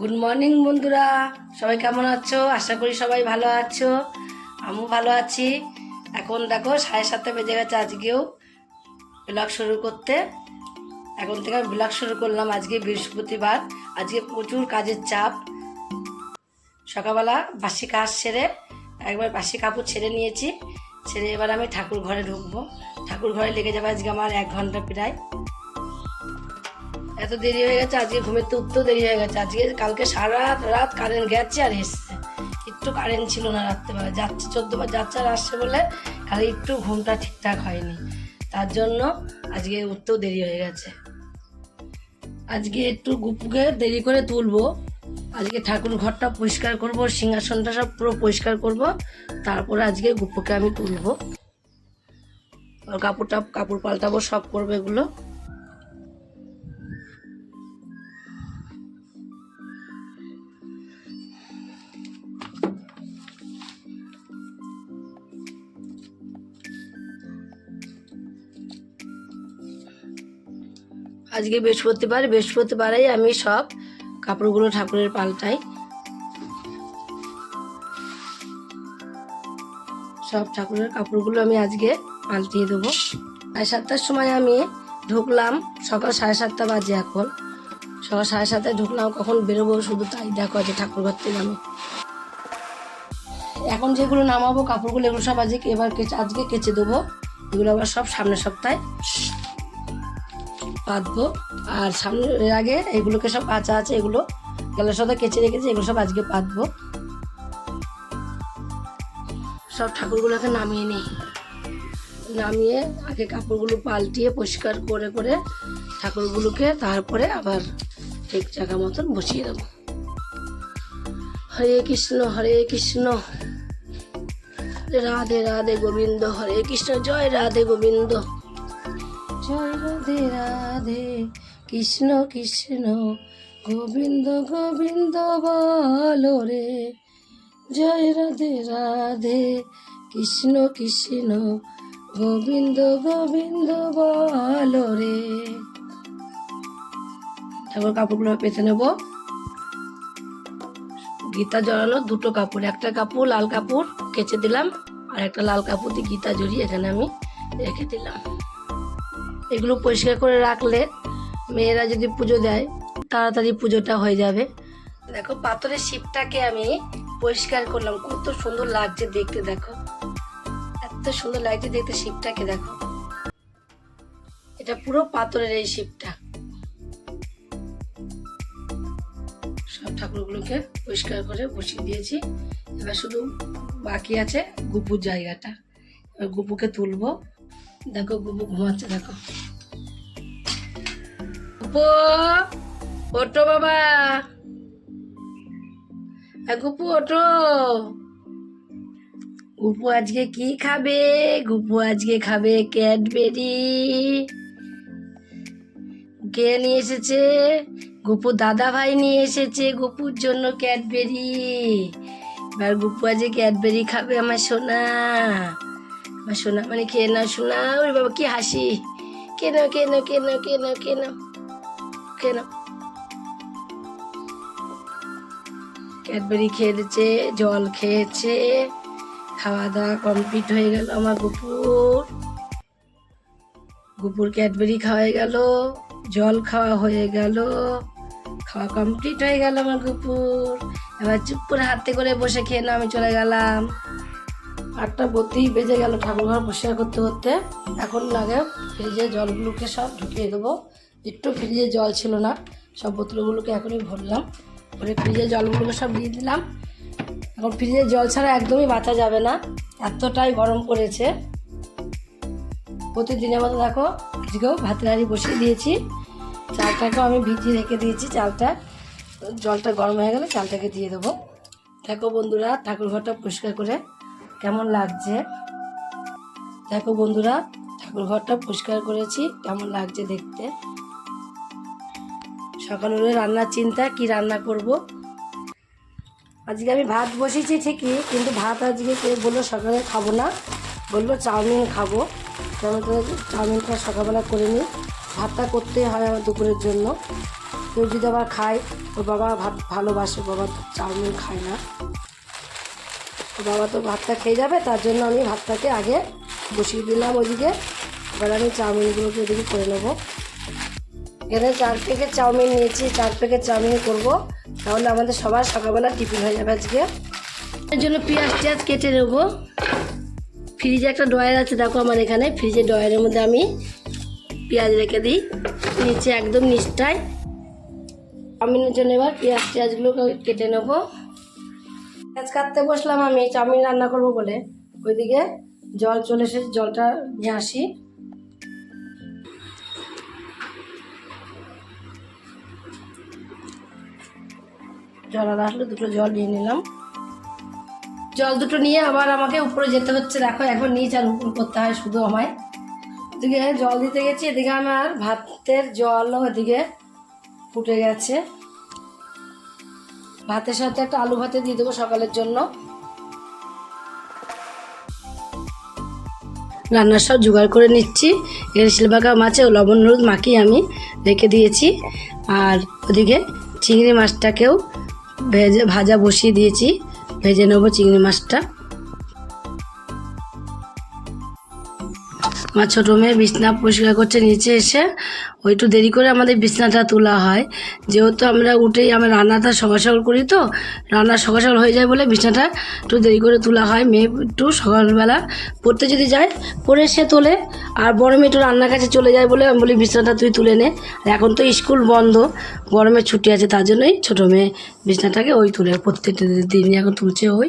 Good morning বন্ধুরা। সবাই কেমন আছো? আশা করি সবাই ভালো আছো। আমিও ভালো আছি। এখন দেখো, সাড়ে সাতটা বেজে গেছে আজকেও ব্লগ শুরু করতে। এখন থেকে আমি ব্লগ শুরু করলাম আজকে বৃহস্পতিবার। আজকে প্রচুর কাজের চাপ। সকালবেলা বাসি কাজ সেরে, একবার বাসি কাপড় ছেড়ে নিয়েছি। ছেড়ে এবার আমি ঠাকুর ঘরে ঢুকবো। ঠাকুর ঘরে লেগে যাবে আজকে আমার এক ঘণ্টা প্রায়। এত দেরি হয়ে গেছে, আজকে ঘুমের তো উঠতেও দেরি হয়ে গেছে। আজকে, কালকে সারা রাত কারেন্ট গেছে আর এসছে। একটু কারেন্ট ছিল না রাত্রেবেলা। যাচ্ছে, চোদ্দ বার যাচ্ছে আর আসছে বলে খালি একটু ঘুমটা ঠিকঠাক হয়নি। তার জন্য আজকে উঠতেও দেরি হয়ে গেছে। আজকে একটু গুপুকে দেরি করে তুলবো। আজকে ঠাকুর ঘরটা পরিষ্কার করব, সিংহাসনটা সব পুরো পরিষ্কার করব। তারপরে আজকে গুপুকে আমি তুলবো। কাপড়টা কাপড় পাল্টাবো, সব করব এগুলো। আজকে বৃহস্পতিবার, বৃহস্পতিবারেই আমি সব কাপড়গুলো ঠাকুরের পাল্টাই। সব ঠাকুরের কাপড়গুলো আমি আজকে পাল্টিয়ে দেবো। সাড়ে সাতটার সময় আমি ঢুকলাম সকাল সাড়ে সাতটা বাজে এখন। সকাল সাড়ে সাতটায় ঢুকলাম, কখন বেরোবো শুধু তাই দেখো যে ঠাকুর ঘর থেকে আমি। এখন যেগুলো নামাবো, কাপড়গুলো এগুলো সব আজকে, এবার আজকে কেচে দেবো। এগুলো আবার সব সামনের সপ্তাহে। পাতবো। আর সামনের আগে এগুলোকে সব কাঁচা আছে, এগুলো গেলের সাথে কেচে রেখেছি, এগুলো সব আজকে পাতবো। সব ঠাকুরগুলোকে নামিয়ে নিই। নামিয়ে আগে কাপড়গুলো পাল্টিয়ে পরিষ্কার করে করে ঠাকুরগুলোকে তারপরে আবার ঠিক জায়গা মতন বসিয়ে দেবো। হরে কৃষ্ণ হরে কৃষ্ণ। রাধে রাধে গোবিন্দ, হরে কৃষ্ণ, জয় রাধে গোবিন্দ। জয় রাধে রাধে। কৃষ্ণ কৃষ্ণ, গোবিন্দ গোবিন্দ বলো রে। জয় রাধে রাধে। কৃষ্ণ কৃষ্ণ, গোবিন্দ গোবিন্দ বলো রে। তারপর কাপড়গুলো পেতে নেব। গীতা জড়ানো দুটো কাপড়, একটা কাপড়, লাল কাপড় কেচে দিলাম, আর একটা লাল কাপড় দিয়ে গীতা জড়িয়ে এখানে আমি রেখে দিলাম। এগুলো পরিষ্কার করে রাখলে মেয়েরা যদি পুজো দেয়, তাড়াতাড়ি পুজোটা হয়ে যাবে। দেখো, পাথরের শিবটাকে আমি পরিষ্কার করলাম। কত সুন্দর লাগছে দেখতে, দেখো। এত সুন্দর লাগছে দেখতে শিবটাকে দেখো। এটা পুরো পাথরের এই শিবটা সব ঠাকুরগুলোকে পরিষ্কার করে বসিয়ে দিয়েছি। এবার শুধু বাকি আছে গুপুর জায়গাটা। এবার গুপুকে তুলবো। দেখো গুপু ঘুমাচ্ছে, দেখো। গুপু ওটো বাবা। গুপু ওটো গুপু আজকে কি খাবে? গুপু আজকে খাবে ক্যাডবেরি। কে নিয়ে এসেছে? গুপু দাদা ভাই নিয়ে এসেছে গুপুর জন্য ক্যাডবেরি। এবার গুপু আজকে ক্যাডবেরি খাবে আমার সোনা। আমার সোনা মানে খেয়ে নাও সোনা ওরে বাবা, কি হাসি। কেন কেন কেন কেন কেন কেন ক্যাডবেরি খেয়েছে, জল খেয়েছে খাওয়া দাওয়া কমপ্লিট হয়ে গেল আমার গুপুর। গুপুর ক্যাডবেরি খাওয়া গেল, জল খাওয়া হয়ে গেল, খাওয়া কমপ্লিট হয়ে গেল আমার গুপুর। এবার চুপ করে হাতে করে বসে খেয়ে না আমি চলে গেলাম। আটটা বলতেই বেজে গেল ঠাকুর ঘর পরিষ্কার করতে করতে। এখন লাগে ফ্রিজে জলগুলোকে সব ঢুকিয়ে দেবো। একটু ফ্রিজে জল ছিল না, সব বোতলগুলোকে এখনই ভরলাম। ভরে ফ্রিজে জলগুলোকে সব দিয়ে দিলাম। এখন ফ্রিজে জল ছাড়া একদমই বাঁচা যাবে না, এতটাই গরম করেছে প্রতিদিনের মতো দেখো আজকেও ভাতের হাঁড়ি বসিয়ে দিয়েছি। চালটাকেও আমি ভিজিয়ে রেখে দিয়েছি, চালটা জলটা গরম হয়ে গেলে চালটাকে দিয়ে দেবো। দেখো বন্ধুরা ঠাকুর ঘরটা পরিষ্কার করে কেমন লাগছে? দেখো বন্ধুরা, ঠাকুর ঘরটা পরিষ্কার করেছি, কেমন লাগছে দেখতে? সকাল হলে রান্নার চিন্তা, কি রান্না করব? আজকে আমি ভাত বসিয়েছি ঠিকই, কিন্তু ভাত আজকে কে বলল সকালে খাব না, বলল চাউমিন খাব। করে চাউমিনটা সকালবেলা করে নিই ভাতটা করতেই হয় আমার দুপুরের জন্য। কেউ যদি আবার খায়, ওর বাবা ভাত ভালোবাসে, বাবা চাউমিন খায় না। বাবা তো ভাতটা খেয়ে যাবে, তার জন্য আমি ভাতটাকে আগে বসিয়ে দিলাম ওইদিকে এবার আমি চাউমিনগুলোকে ওইদিকে করে নেব। এখানে চার প্যাকেট চাউমিন নিয়েছি, চার প্যাকেট চাউমিন করব। তাহলে আমাদের সবার সকালবেলা টিফিন হয়ে যাবে আজকে। এর জন্য পেঁয়াজ টিয়াজ কেটে নেব। ফ্রিজে একটা ড্রয়ার আছে, দেখো আমার এখানে। ফ্রিজের ড্রয়ারের মধ্যে আমি পেঁয়াজ রেখে দিই। নিচে একদম নিচটায়। চাউমিনের জন্য এবার পেঁয়াজ টিয়াজগুলো কেটে নেব। পেঁয়াজ কাটতে বসলাম আমি, চাউমিন রান্না করব বলে। ওইদিকে জল চলে এসেছে, জলটা নিয়ে আসি। জল আসলো, দুটো জল নিয়ে নিলাম। জল দুটো নিয়ে আবার আমাকে উপরে যেতে হচ্ছে, দেখো এখন নিচ আর উপর করতে হয়, শুধু আমায়। এদিকে জল দিতে গেছি, এদিকে আমার ভাতের জলও ওদিকে ফুটে গেছে। ভাতের সাথে একটা আলু ভাতে দিয়ে দেবো সকালের জন্য। রান্নার সব জোগাড় করে নিচ্ছি। এর শিলবাগা মাছে লবণ হলুদ মাখিয়ে আমি রেখে দিয়েছি। আর ওদিকে চিংড়ি মাছটাকেও ভেজে, ভাজা বসিয়ে দিয়েছি। ভেজে নেব চিংড়ি মাছটা। আমার ছোটো মেয়ে বিছনা পরিষ্কার করছে, নিচে এসে ওই একটু দেরি করে আমাদের বিছনাটা তোলা হয়। যেহেতু আমরা উঠেই আমরা রান্নাটা সকাল সকাল করি তো, রান্না সকাল সকাল হয়ে যায় বলে বিছনাটা একটু দেরি করে তোলা হয়। মেয়ে একটু সকালবেলা পড়তে যদি যায় পরে সে তোলে। আর বড় মেয়ে একটু রান্নার কাছে চলে যায় বলে আমি বলি, বিছনাটা তুই তুলে নে। আর এখন তো স্কুল বন্ধ গরমের ছুটি আছে, তার জন্যই ছোটো মেয়ে বিছনাটাকে ওই তুলে, প্রত্যেকটা দিনই এখন তুলছে ওই।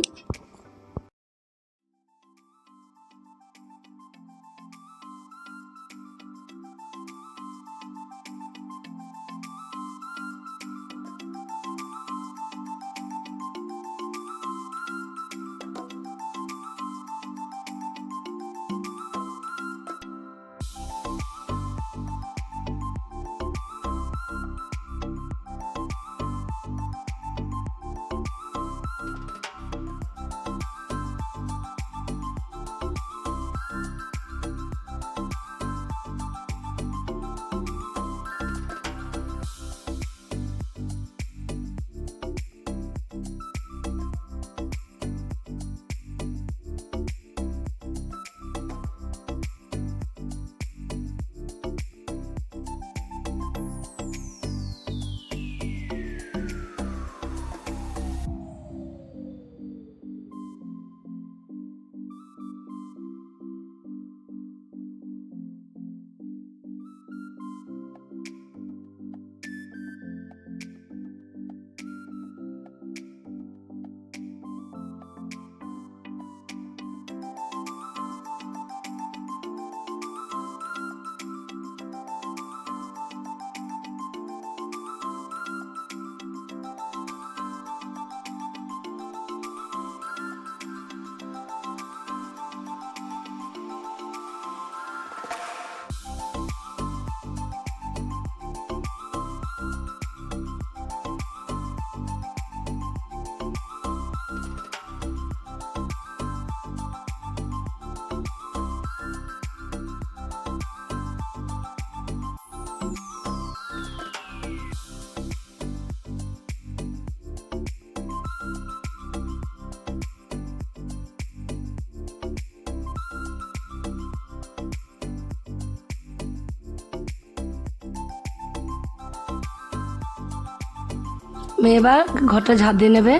এবার ঘরটা ঝাঁপ দিয়ে নেবে।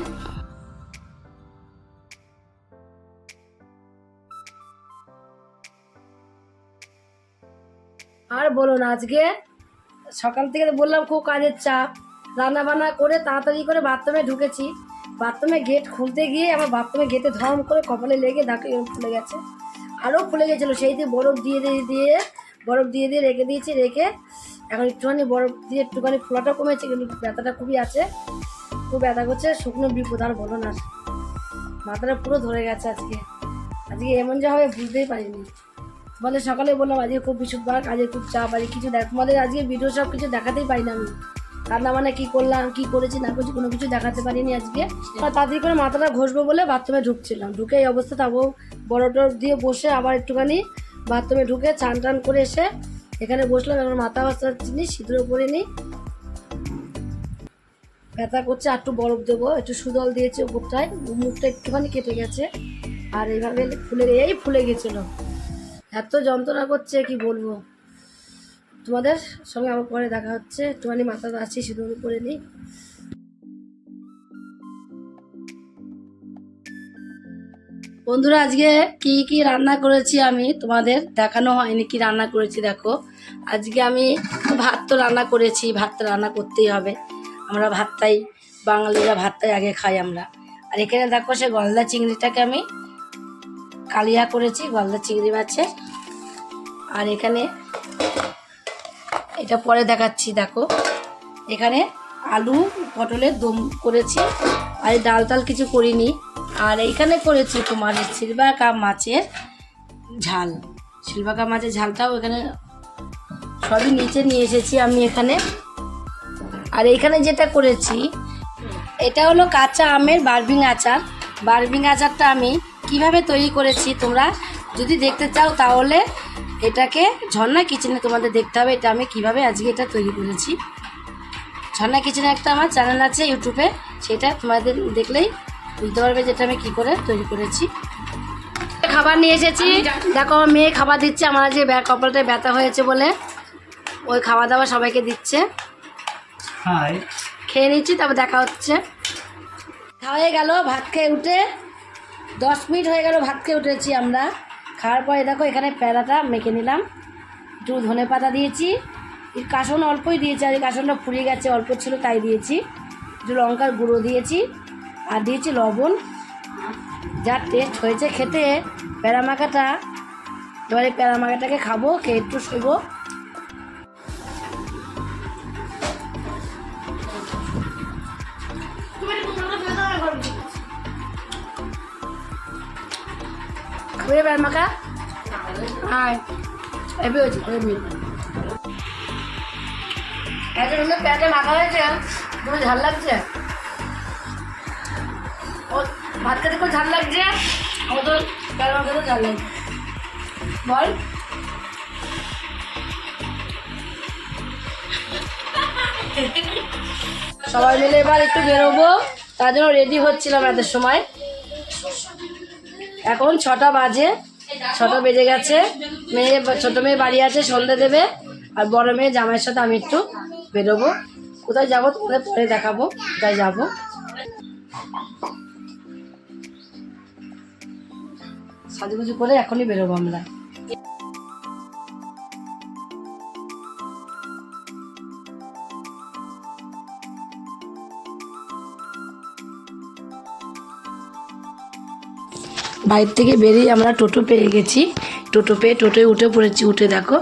আর বলো না, আজকে সকাল থেকে বললাম খুব কাজের চাপ। রান্না বান্না করে তাড়াতাড়ি করে বাথরুমে ঢুকেছি। বাথরুমে গেট খুলতে গিয়ে আমার বাথরুমে গেটে ধম করে কপালে লেগে ডাকে ফুলে গেছে। আরও ফুলে গেছিল, সেই দিয়ে বরফ দিয়ে দিয়ে দিয়ে, বরফ দিয়ে দিয়ে রেখে দিয়েছি, রেখে এখন একটুখানি বরফ দিয়ে একটুখানি ফোলাটা কমেছে, কিন্তু ব্যথাটা খুবই আছে। খুব ব্যথা করছে, শুকনো বিপদ, আর বলো না। মাথাটা পুরো ধরে গেছে আজকে। আজকে এমন যে হবে বুঝতেই পারিনি। তোমাদের সকালে বললাম, আজকে খুব বিশুদ্ধবার কাজে খুব চাপ, আজকে কিছু দেখ তোমাদের আজকে ভিডিও সব কিছু দেখাতেই পারি না আমি। রান্না মানে কী করলাম, কী করেছি, না করেছি, কোনো কিছু দেখাতে পারিনি আজকে। তাড়াতাড়ি করে মাথাটা ঘষবো বলে বাথরুমে ঢুকছিলাম। ঢুকে এই অবস্থা তাবো বড় দিয়ে বসে আবার একটুখানি বাথরুমে ঢুকে চান টান করে এসে এখানে বসলাম এখন মাথা বাচ্চার জিনিস সিঁদুরে পরে নিই ব্যথা করছে, আর একটু বরফ দেবো, একটু সুদল দিয়েছে ওপরটায় মুখটা একটুখানি কেটে গেছে। আর এইভাবে ফুলে, এই ফুলে গেছিল। এত যন্ত্রণা করছে, কি বলব? তোমাদের সঙ্গে আমার পরে দেখা হচ্ছে। একটুখানি মাথা আছি সিঁদুর করে নিই বন্ধুরা, আজকে কি কি রান্না করেছি আমি তোমাদের দেখানো হয়নি কি রান্না করেছি, দেখো। আজকে আমি ভাত তো রান্না করেছি, ভাত তো রান্না করতেই হবে। আমরা ভাতটাই, বাঙালিরা ভাতটাই আগে খাই আমরা। আর এখানে দেখো সে গলদা চিংড়িটাকে আমি কালিয়া করেছি, গলদা চিংড়ি মাছে। আর এখানে এটা পরে দেখাচ্ছি, দেখো। এখানে আলু পটলের দম করেছি। আর ডাল টাল কিছু করিনি। আর এইখানে করেছি তোমার সিলভার কাপ মাছের ঝাল। সিলভার কাপ মাছের ঝালটাও এখানে সবই নিচে নিয়ে এসেছি আমি এখানে। আর এইখানে যেটা করেছি, এটা হলো কাঁচা আমের বার্বিং আচার। বারবিং আচারটা আমি কীভাবে তৈরি করেছি তোমরা যদি দেখতে চাও তাহলে এটাকে ঝর্ণা কিচেনে তোমাদের দেখতে হবে এটা আমি কীভাবে আজকে এটা তৈরি করেছি। ঝর্ণা কিচেনে একটা আমার চ্যানেল আছে ইউটিউবে, সেটা তোমাদের দেখলেই বুঝতে পারবে যেটা আমি কি করে তৈরি করেছি। খাবার নিয়ে এসেছি। দেখো মেয়ে খাবার দিচ্ছে আমার যে কপালটায় ব্যথা হয়েছে বলে ওই খাওয়া দাওয়া সবাইকে দিচ্ছে। খেয়ে নিচ্ছি তারপর দেখা হচ্ছে। খাওয়া হয়ে গেল ভাত খেয়ে উঠে দশ মিনিট হয়ে গেল ভাত খেয়ে উঠেছি আমরা। খাওয়ার পরে দেখো এখানে প্যারাটা মেখে নিলাম। একটু ধনে পাতা দিয়েছি। কাসন অল্পই দিয়েছি আর এই কাসনটা ফুরিয়ে গেছে অল্প ছিল তাই দিয়েছি। একটু লঙ্কার গুঁড়ো দিয়েছি। আর দিয়েছি লবণ। যা টেস্ট হয়েছে খেতে প্যারা মাখাটা এবারে প্যারা মাখাটাকে খাব, খেয়ে একটু শোবো। হ্যাঁ হয়েছে মাখা হয়েছে ঝাল লাগছে? ভাত খেতে খুব ঝাল লাগছে। ও তো প্যারা মাখাতেও ঝাল লাগছে। বল। সবাই মিলে এবার একটু বেরোবো। তার জন্য রেডি হচ্ছিলাম এত সময়। এখন ছটা বাজে। ছটা বেজে গেছে। মেয়ে, ছোট মেয়ে বাড়ি আছে, সন্ধে দেবে। আর বড় মেয়ে জামাইয়ের সাথে আমি একটু বেরোবো। কোথায় যাব তোমাদের পরে দেখাবো। কোথায় যাব? সাজুগুজু করে এখনই বেরোবো আমরা। বাইরে থেকে বেরিয়ে আমরা টোটো পেয়ে গেছি। টোটো পেয়ে টোটোয় উঠে পড়েছি, উঠে দেখো,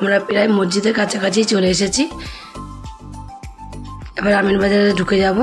আমরা প্রায় মসজিদের কাছাকাছি চলে এসেছি। এবার আমিন বাজারে ঢুকে যাব।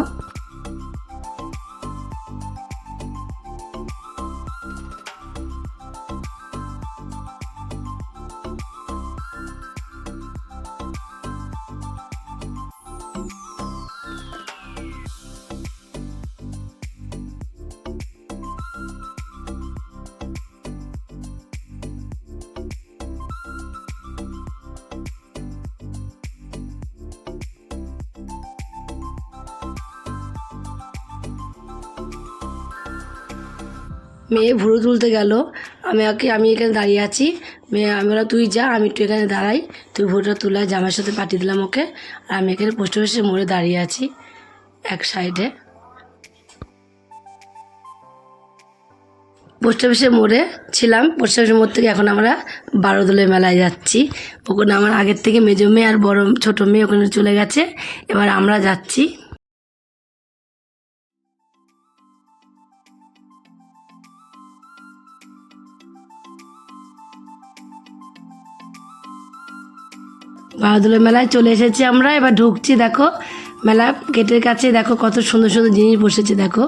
মেয়ে ভুরু তুলতে গেল। আমি ওকে, আমি এখানে দাঁড়িয়ে আছি। মেয়ে, আমি ওরা তুই যা, আমি একটু এখানে দাঁড়াই। তুই ভুরুটা তুলে জামার সাথে পাঠিয়ে দিলাম ওকে। আর আমি এখানে পোস্ট অফিসের মোড়ে দাঁড়িয়ে আছি, এক সাইডে পোস্ট অফিসের মোড়ে ছিলাম। পোস্ট অফিসের মোড় থেকে এখন আমরা বারোদোলে মেলায় যাচ্ছি। ওখানে আমার আগের থেকে মেজো মেয়ে আর বড় ছোটো মেয়ে ওখানে চলে গেছে। এবার আমরা যাচ্ছি। বাহাদুরের মেলায় চলে এসেছি আমরা। এবার ঢুকছি, দেখো। মেলা গেটের কাছে দেখো কত সুন্দর সুন্দর জিনিস বসেছে, দেখো।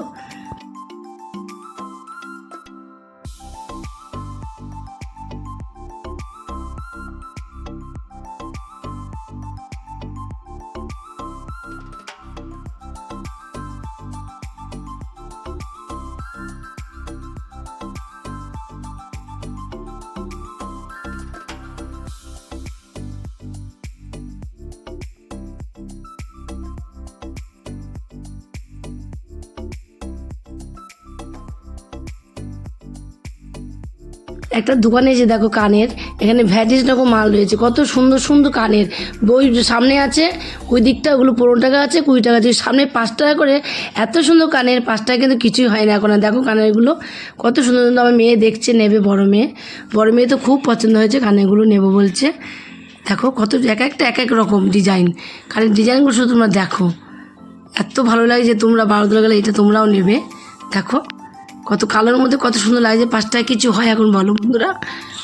একটা দোকানে এসে দেখো কানের, এখানে ভ্যারাইটিস রকম মাল রয়েছে। কত সুন্দর সুন্দর কানের। বই সামনে আছে, ওই দিকটা ওগুলো পনেরো টাকা আছে, কুড়ি টাকা আছে। সামনে পাঁচ টাকা করে এত সুন্দর কানের, পাঁচ টাকা কিন্তু কিছুই হয় না এখন। দেখো কানেরগুলো, কত সুন্দর সুন্দর আমার মেয়ে দেখছে, নেবে বড় মেয়ে। বড় মেয়ে তো খুব পছন্দ হয়েছে, কানেরগুলো নেব বলছে। দেখো কত এক একটা, এক এক রকম ডিজাইন। কানের ডিজাইনগুলো শুধু তোমরা দেখো। এত ভালো লাগে যে তোমরা বারো বারোদোলা গেলে, এটা তোমরাও নেবে। দেখো। কত কালোর মধ্যে কত সুন্দর লাগছে পাঁচ টাকা কিছু হয় এখন বলো বন্ধুরা।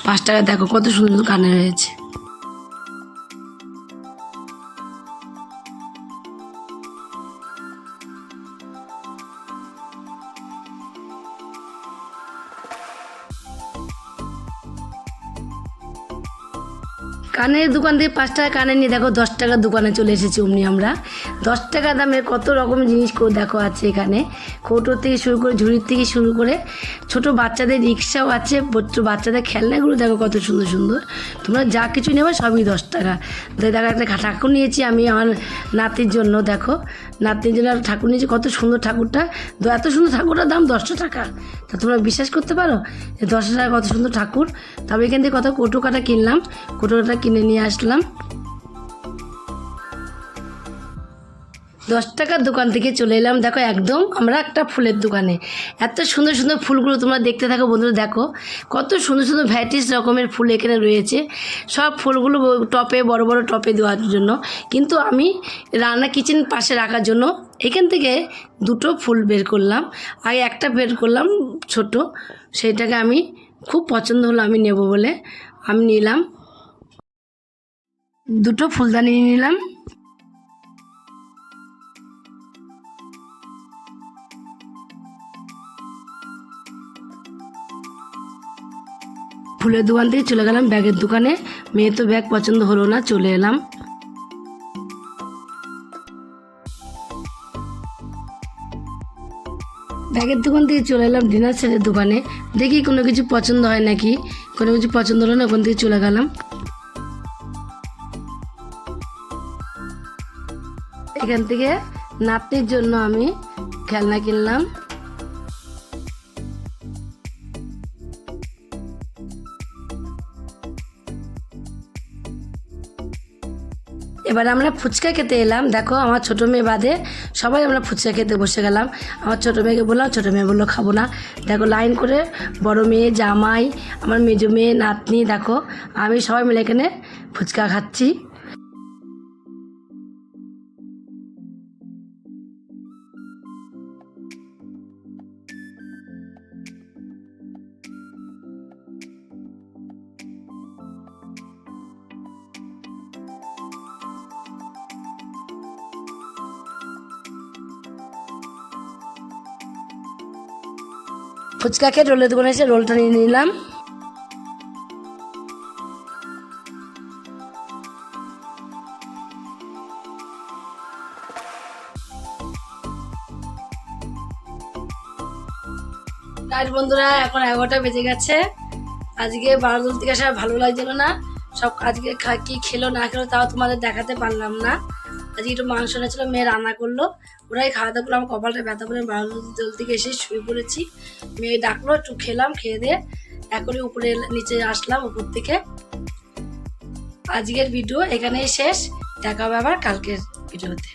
পাঁচ টাকা দেখো কত সুন্দর কানে রয়েছে। কানের দোকান থেকে পাঁচ টাকা কানে নিয়ে দেখো দশ টাকার দোকানে চলে এসেছি অমনি আমরা। দশ টাকা দামের কত রকম জিনিস দেখো আছে এখানে। কৌটো থেকে শুরু করে ঝুড়ির থেকে শুরু করে ছোট বাচ্চাদের রিক্সাও আছে বাচ্চাদের খেলনাগুলো দেখো কত সুন্দর সুন্দর। তোমরা যা কিছু নেবে সবই দশ টাকা। দেখো একটা ঠাকুর নিয়েছি আমি আমার নাতির জন্য, দেখো। নাতির জন্য ঠাকুর নিয়েছি, কত সুন্দর ঠাকুরটা। এত সুন্দর ঠাকুরটার দাম দশটা টাকা। তা তোমরা বিশ্বাস করতে পারো? যে দশটা টাকা কত সুন্দর ঠাকুর। তবে এখান থেকে কত কৌটো কাটা কিনলাম। কৌটো কাটা কিনে নিয়ে আসলাম। দশ টাকার দোকান থেকে চলে এলাম। দেখো একদম আমরা একটা ফুলের দোকানে। এত সুন্দর সুন্দর ফুলগুলো তোমরা দেখতে থাকো বন্ধুরা, দেখো। কত সুন্দর সুন্দর ভ্যারাইটিস রকমের ফুল এখানে রয়েছে। সব ফুলগুলো টপে, বড় বড় টপে দেওয়ার জন্য। কিন্তু আমি রান্না কিচেন পাশে রাখার জন্য এখান থেকে দুটো ফুল বের করলাম। আগে একটা বের করলাম ছোট। সেইটাকে আমি খুব পছন্দ হলো আমি নেব বলে আমি নিলাম। দুটো ফুলদানি নিলাম। ফুলের দোকান থেকে চলে গেলাম ব্যাগের দোকানে। মেয়ে তো ব্যাগ পছন্দ হলো না, চলে এলাম। ব্যাগের দোকান থেকে চলে এলাম ডিনার সেটের দোকানে। দেখি কোনো কিছু পছন্দ হয় নাকি? কোনো কিছু পছন্দ হলো না, ওখান থেকে চলে গেলাম। এখান থেকে নাতনির জন্য আমি খেলনা কিনলাম। এবার আমরা ফুচকা খেতে এলাম। দেখো, আমার ছোটো মেয়ে বাদে সবাই আমরা ফুচকা খেতে বসে গেলাম। আমার ছোটো মেয়েকে বললাম, ছোটো মেয়ে বলল, খাব না। দেখো, লাইন করে বড় মেয়ে, জামাই, আমার মেজো মেয়ে, নাতনি, দেখো, আমি সবাই মিলে এখানে ফুচকা খাচ্ছি। ফুচকা খেয়ে রোলের দোকানে এসে রোলটা নিয়ে নিলাম। রাইট বন্ধুরা, এখন এগারোটা বেজে গেছে। আজকে বারোদুল থেকে আসা ভালো লাগছিল না। সব আজকে কি খেলো না খেলো তাও তোমাদের দেখাতে পারলাম না। আজকে একটু মাংস এনেছিল মেয়ে রান্না করল। ওরাই খাওয়া দাওয়া করল, আমার কপালটা ব্যথা করে জল থেকে এসে শুয়ে পড়েছি। মেয়ে ডাকলো, একটু খেলাম, খেয়ে দিয়ে এখনই উপরে নিচে আসলাম উপর থেকে। আজকের ভিডিও এখানেই শেষ, দেখা হবে আবার কালকের ভিডিওতে